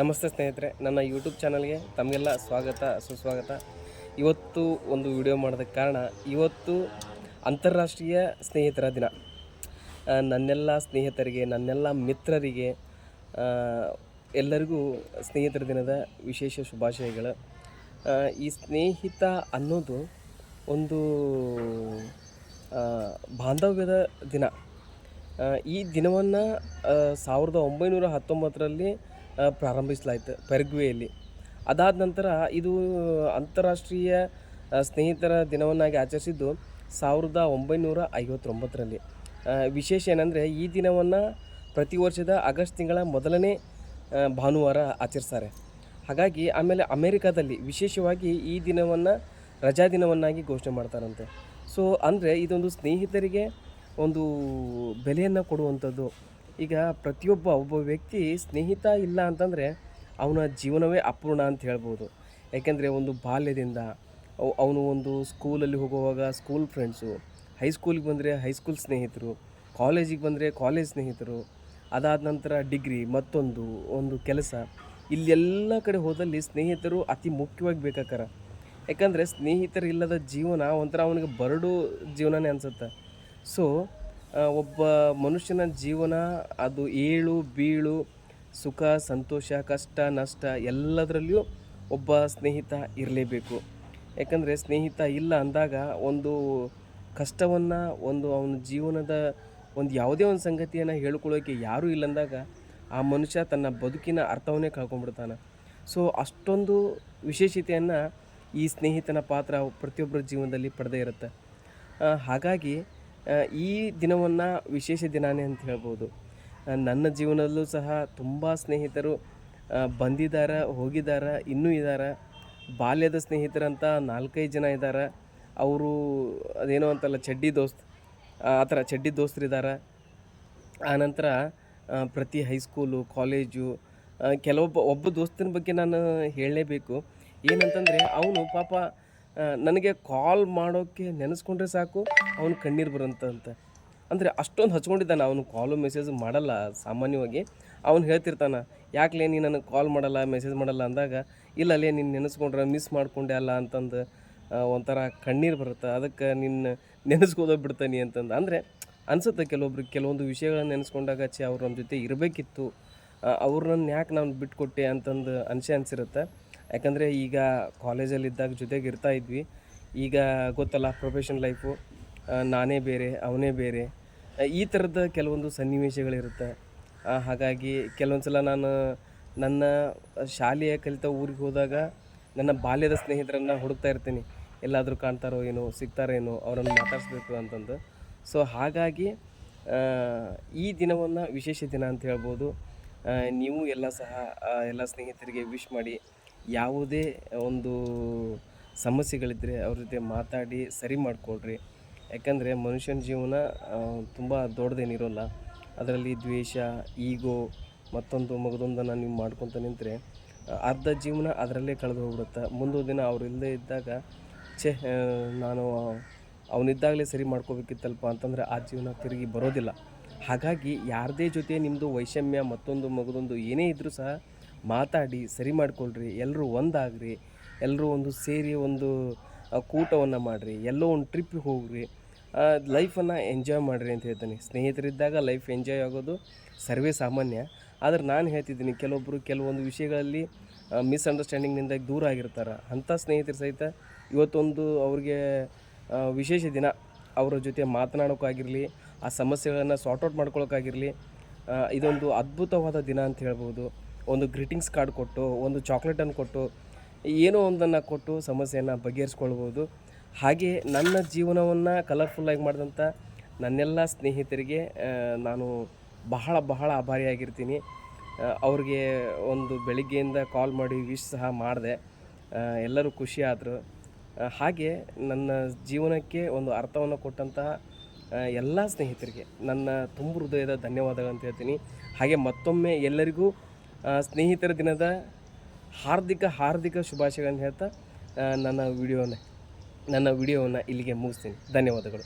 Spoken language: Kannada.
ನಮಸ್ತೆ ಸ್ನೇಹಿತರೆ, ನನ್ನ ಯೂಟ್ಯೂಬ್ ಚಾನಲ್ಗೆ ತಮಗೆಲ್ಲ ಸ್ವಾಗತ, ಸುಸ್ವಾಗತ. ಇವತ್ತು ಒಂದು ವಿಡಿಯೋ ಮಾಡೋದಕ್ಕೆ ಕಾರಣ, ಇವತ್ತು ಅಂತಾರಾಷ್ಟ್ರೀಯ ಸ್ನೇಹಿತರ ದಿನ. ನನ್ನೆಲ್ಲ ಸ್ನೇಹಿತರಿಗೆ, ನನ್ನೆಲ್ಲ ಮಿತ್ರರಿಗೆ ಎಲ್ಲರಿಗೂ ಸ್ನೇಹಿತರ ದಿನದ ವಿಶೇಷ ಶುಭಾಶಯಗಳು. ಈ ಸ್ನೇಹಿತ ಅನ್ನೋದು ಒಂದು ಬಾಂಧವ್ಯದ ದಿನ. ಈ ದಿನವನ್ನು ಸಾವಿರದ ಒಂಬೈನೂರ ಹತ್ತೊಂಬತ್ತರಲ್ಲಿ ಪ್ರಾರಂಭಿಸಲಾಯಿತು ಪೆರ್ಗ್ವೆಯಲ್ಲಿ. ಅದಾದ ನಂತರ ಇದು ಅಂತಾರಾಷ್ಟ್ರೀಯ ಸ್ನೇಹಿತರ ದಿನವನ್ನಾಗಿ ಆಚರಿಸಿದ್ದು ಸಾವಿರದ ಒಂಬೈನೂರ ಐವತ್ತೊಂಬತ್ತರಲ್ಲಿ. ವಿಶೇಷ ಏನಂದರೆ ಈ ದಿನವನ್ನು ಪ್ರತಿ ವರ್ಷದ ಆಗಸ್ಟ್ ತಿಂಗಳ ಮೊದಲನೇ ಭಾನುವಾರ ಆಚರಿಸ್ತಾರೆ. ಹಾಗಾಗಿ ಆಮೇಲೆ ಅಮೇರಿಕಾದಲ್ಲಿ ವಿಶೇಷವಾಗಿ ಈ ದಿನವನ್ನು ರಜಾ ದಿನವನ್ನಾಗಿ ಘೋಷಣೆ ಮಾಡ್ತಾರಂತೆ. ಸೊ, ಅಂದರೆ ಇದೊಂದು ಸ್ನೇಹಿತರಿಗೆ ಒಂದು ಬೆಲೆಯನ್ನು ಕೊಡುವಂಥದ್ದು. ಈಗ ಪ್ರತಿಯೊಬ್ಬ ಒಬ್ಬ ವ್ಯಕ್ತಿ ಸ್ನೇಹಿತ ಇಲ್ಲ ಅಂತಂದರೆ ಅವನ ಜೀವನವೇ ಅಪೂರ್ಣ ಅಂತ ಹೇಳ್ಬೋದು. ಯಾಕೆಂದರೆ ಒಂದು ಬಾಲ್ಯದಿಂದ ಅವ್- ಅವನು ಒಂದು ಸ್ಕೂಲಲ್ಲಿ ಹೋಗುವಾಗ ಸ್ಕೂಲ್ ಫ್ರೆಂಡ್ಸು, ಹೈಸ್ಕೂಲಿಗೆ ಬಂದರೆ ಹೈಸ್ಕೂಲ್ ಸ್ನೇಹಿತರು, ಕಾಲೇಜಿಗೆ ಬಂದರೆ ಕಾಲೇಜ್ ಸ್ನೇಹಿತರು, ಅದಾದ ನಂತರ ಡಿಗ್ರಿ, ಮತ್ತೊಂದು, ಒಂದು ಕೆಲಸ, ಇಲ್ಲೆಲ್ಲ ಕಡೆ ಹೋದಲ್ಲಿ ಸ್ನೇಹಿತರು ಅತಿ ಮುಖ್ಯವಾಗಿ ಬೇಕಾಕಾರ. ಯಾಕಂದರೆ ಸ್ನೇಹಿತರಿಲ್ಲದ ಜೀವನ ಒಂಥರ ಅವನಿಗೆ ಬರಡು ಜೀವನನೇ ಅನಿಸುತ್ತೆ. ಸೊ ಒಬ್ಬ ಮನುಷ್ಯನ ಜೀವನ ಅದು ಏಳು, ಬೀಳು, ಸುಖ, ಸಂತೋಷ, ಕಷ್ಟ, ನಷ್ಟ ಎಲ್ಲದರಲ್ಲಿಯೂ ಒಬ್ಬ ಸ್ನೇಹಿತ ಇರಲೇಬೇಕು. ಯಾಕಂದರೆ ಸ್ನೇಹಿತ ಇಲ್ಲ ಅಂದಾಗ ಒಂದು ಕಷ್ಟವನ್ನು, ಒಂದು ಅವನ ಜೀವನದ ಒಂದು ಯಾವುದೇ ಒಂದು ಸಂಗತಿಯನ್ನು ಹೇಳ್ಕೊಳ್ಳೋಕೆ ಯಾರೂ ಇಲ್ಲ ಅಂದಾಗ ಆ ಮನುಷ್ಯ ತನ್ನ ಬದುಕಿನ ಅರ್ಥವನ್ನೇ ಕಳ್ಕೊಂಡ್ಬಿಡ್ತಾನೆ. ಸೊ ಅಷ್ಟೊಂದು ವಿಶೇಷತೆಯನ್ನು ಈ ಸ್ನೇಹಿತನ ಪಾತ್ರ ಪ್ರತಿಯೊಬ್ಬರ ಜೀವನದಲ್ಲಿ ಪಡೆದೇ ಇರುತ್ತೆ. ಹಾಗಾಗಿ ಈ ದಿನವನ್ನು ವಿಶೇಷ ದಿನಾನೇ ಅಂತ ಹೇಳ್ಬೋದು. ನನ್ನ ಜೀವನದಲ್ಲೂ ಸಹ ತುಂಬ ಸ್ನೇಹಿತರು ಬಂದಿದ್ದಾರೆ ಹೋಗಿದ್ದಾರೆ ಇನ್ನೂ ಇದ್ದಾರೆ ಬಾಲ್ಯದ ಸ್ನೇಹಿತರಂತ ನಾಲ್ಕೈದು ಜನ ಇದ್ದಾರೆ ಅವರು ಅದೇನೋ ಅಂತಲ್ಲ, ಚಡ್ಡಿ ದೋಸ್ತ್, ಆ ಥರ ಚಡ್ಡಿ ದೋಸ್ತರಿದ್ದಾರೆ ಆನಂತರ ಪ್ರತಿ ಹೈಸ್ಕೂಲು ಕಾಲೇಜು ಕೆಲವೊಬ್ಬ, ಒಬ್ಬ ದೋಸ್ತನ ಬಗ್ಗೆ ನಾನು ಹೇಳಲೇಬೇಕು. ಏನಂತಂದರೆ, ಅವನು ಪಾಪ ನನಗೆ ಕಾಲ್ ಮಾಡೋಕ್ಕೆ ನೆನೆಸ್ಕೊಂಡ್ರೆ ಸಾಕು, ಅವನು ಕಣ್ಣೀರು ಬರೋಂತಂತ ಅಂದರೆ ಅಷ್ಟೊಂದು ಹಚ್ಕೊಂಡಿದ್ದಾನೆ, ಅವನು ಕಾಲು ಮೆಸೇಜ್ ಮಾಡಲ್ಲ ಸಾಮಾನ್ಯವಾಗಿ. ಅವನು ಹೇಳ್ತಿರ್ತಾನೆ ಯಾಕಲೇ ನೀನು ನನಗೆ ಕಾಲ್ ಮಾಡಲ್ಲ ಮೆಸೇಜ್ ಮಾಡಲ್ಲ? ಅಂದಾಗ, ಇಲ್ಲ ಅಲ್ಲೇ ನೀನು ನೆನೆಸ್ಕೊಂಡ್ರೆ ಮಿಸ್ ಮಾಡ್ಕೊಂಡೆ ಅಲ್ಲ, ಅಂತಂದು ಒಂಥರ ಕಣ್ಣೀರು ಬರುತ್ತೆ. ಅದಕ್ಕೆ ನಿನ್ನ ನೆನೆಸ್ಕೋದೋ ಬಿಡ್ತಾನೆ ಅಂತಂದು. ಅಂದರೆ ಅನಿಸುತ್ತೆ ಕೆಲವೊಬ್ರಿಗೆ ಕೆಲವೊಂದು ವಿಷಯಗಳನ್ನ ನೆನೆಸ್ಕೊಂಡಾಗ ಚಿ ಅವ್ರ ನಮ್ಮ ಜೊತೆ ಇರಬೇಕಿತ್ತು. ಅವ್ರನ್ನ ಯಾಕೆ ನಾನು ಬಿಟ್ಕೊಟ್ಟೆ ಅಂತಂದು ಅನಿಸೆ ಅನಿಸಿರುತ್ತೆ. ಯಾಕಂದರೆ ಈಗ ಕಾಲೇಜಲ್ಲಿದ್ದಾಗ ಜೊತೆಗೆ ಇರ್ತಾ ಇದ್ವಿ. ಈಗ ಗೊತ್ತಲ್ಲ ಪ್ರೊಫೆಷನ್ ಲೈಫು ನಾನೇ ಬೇರೆ, ಅವನೇ ಬೇರೆ. ಈ ಥರದ ಕೆಲವೊಂದು ಸನ್ನಿವೇಶಗಳಿರುತ್ತೆ. ಹಾಗಾಗಿ ಕೆಲವೊಂದು ಸಲ ನಾನು ನನ್ನ ಶಾಲೆಯ ಕಲಿತ ಊರಿಗೆ ಹೋದಾಗ ನನ್ನ ಬಾಲ್ಯದ ಸ್ನೇಹಿತರನ್ನು ಹುಡುಕ್ತಾ ಇರ್ತೀನಿ. ಎಲ್ಲಾದರೂ ಕಾಣ್ತಾರೋ ಏನೋ, ಸಿಗ್ತಾರೋ ಏನೋ, ಅವರನ್ನು ಮಾತಾಡಿಸ್ಬೇಕು ಅಂತಂದು. ಸೊ ಹಾಗಾಗಿ ಈ ದಿನವನ್ನು ವಿಶೇಷ ದಿನ ಅಂತ ಹೇಳ್ಬೋದು. ನೀವು ಎಲ್ಲ ಸಹ ಎಲ್ಲ ಸ್ನೇಹಿತರಿಗೆ ವಿಶ್ ಮಾಡಿ ಯಾವುದೇ ಒಂದು ಸಮಸ್ಯೆಗಳಿದ್ದರೆ ಅವ್ರ ಜೊತೆ ಮಾತಾಡಿ ಸರಿ ಮಾಡಿಕೊಳ್ರಿ. ಯಾಕಂದರೆ ಮನುಷ್ಯನ ಜೀವನ ತುಂಬ ದೊಡ್ಡದೇನಿರೋಲ್ಲ. ಅದರಲ್ಲಿ ದ್ವೇಷ, ಈಗೋ, ಮತ್ತೊಂದು ಮಗದೊಂದನ್ನು ನೀವು ಮಾಡ್ಕೊತ ನಿಂತರೆ ಅರ್ಧ ಜೀವನ ಅದರಲ್ಲೇ ಕಳೆದು ಹೋಗ್ಬಿಡುತ್ತೆ ಮುಂದೊಂದು ದಿನ ಅವ್ರು ಇಲ್ಲದೇ ಇದ್ದಾಗ, ಛೇ ನಾನು ಅವನಿದ್ದಾಗಲೇ ಸರಿ ಮಾಡ್ಕೋಬೇಕಿತ್ತಲ್ಪ ಅಂತಂದರೆ ಆ ಜೀವನ ತಿರುಗಿ ಬರೋದಿಲ್ಲ. ಹಾಗಾಗಿ ಯಾರದೇ ಜೊತೆ ನಿಮ್ಮದು ವೈಷಮ್ಯ, ಮತ್ತೊಂದು ಮಗದೊಂದು ಏನೇ ಇದ್ದರೂ ಸಹ ಮಾತಾಡಿ, ಸರಿ ಮಾಡಿಕೊಳ್ಳ್ರಿ ಎಲ್ಲರೂ ಒಂದಾಗ್ರಿ ಎಲ್ಲರೂ ಒಂದು ಸೇರಿ ಒಂದು ಕೂಟವನ್ನು ಮಾಡಿರಿ, ಎಲ್ಲೋ ಒಂದು ಟ್ರಿಪ್ಪಿಗೆ ಹೋಗ್ರಿ ಲೈಫನ್ನು ಎಂಜಾಯ್ ಮಾಡಿರಿ ಅಂತ ಹೇಳ್ತೀನಿ. ಸ್ನೇಹಿತರಿದ್ದಾಗ ಲೈಫ್ ಎಂಜಾಯ್ ಆಗೋದು ಸರ್ವೇ ಸಾಮಾನ್ಯ. ಆದರೆ ನಾನು ಹೇಳ್ತಿದ್ದೀನಿ ಕೆಲವೊಬ್ಬರು ಕೆಲವೊಂದು ವಿಷಯಗಳಲ್ಲಿ ಮಿಸ್ಅಂಡರ್ಸ್ಟ್ಯಾಂಡಿಂಗ್ನಿಂದ ದೂರ ಆಗಿರ್ತಾರೆ. ಅಂಥ ಸ್ನೇಹಿತರು ಸಹಿತ ಇವತ್ತೊಂದು ಅವ್ರಿಗೆ ವಿಶೇಷ ದಿನ. ಅವರ ಜೊತೆ ಮಾತನಾಡೋಕ್ಕಾಗಿರಲಿ ಆ ಸಮಸ್ಯೆಗಳನ್ನು ಸಾರ್ಟ್ ಔಟ್ ಮಾಡ್ಕೊಳ್ಳೋಕ್ಕಾಗಿರಲಿ ಇದೊಂದು ಅದ್ಭುತವಾದ ದಿನ ಅಂತ ಹೇಳ್ಬೋದು. ಒಂದು ಗ್ರೀಟಿಂಗ್ಸ್ ಕಾರ್ಡ್ ಕೊಟ್ಟು, ಒಂದು ಚಾಕ್ಲೇಟನ್ನು ಕೊಟ್ಟು, ಏನೋ ಒಂದನ್ನು ಕೊಟ್ಟು ಸಮಸ್ಯೆಯನ್ನು ಬಗೆಹರಿಸ್ಕೊಳ್ಬೋದು. ಹಾಗೆ ನನ್ನ ಜೀವನವನ್ನು ಕಲರ್ಫುಲ್ಲಾಗಿ ಮಾಡಿದಂಥ ನನ್ನೆಲ್ಲ ಸ್ನೇಹಿತರಿಗೆ ನಾನು ಬಹಳ ಬಹಳ ಆಭಾರಿಯಾಗಿರ್ತೀನಿ. ಅವ್ರಿಗೆ ಒಂದು ಬೆಳಿಗ್ಗೆಯಿಂದ ಕಾಲ್ ಮಾಡಿ ವಿಶ್ ಸಹ ಮಾಡಿದೆ. ಎಲ್ಲರೂ ಖುಷಿ ಆದರು. ಹಾಗೆ ನನ್ನ ಜೀವನಕ್ಕೆ ಒಂದು ಅರ್ಥವನ್ನು ಕೊಟ್ಟಂತಹ ಎಲ್ಲ ಸ್ನೇಹಿತರಿಗೆ ನನ್ನ ತುಂಬು ಹೃದಯದ ಧನ್ಯವಾದಗಳು ಅಂತ ಹೇಳ್ತೀನಿ. ಹಾಗೆ ಮತ್ತೊಮ್ಮೆ ಎಲ್ಲರಿಗೂ ಸ್ನೇಹಿತರ ದಿನದ ಹಾರ್ದಿಕ ಹಾರ್ದಿಕ ಶುಭಾಶಯಗಳನ್ನು ಹೇಳ್ತಾ ನನ್ನ ವಿಡಿಯೋನ ನನ್ನ ವಿಡಿಯೋವನ್ನು ಇಲ್ಲಿಗೆ ಮುಗಿಸ್ತೀನಿ. ಧನ್ಯವಾದಗಳು.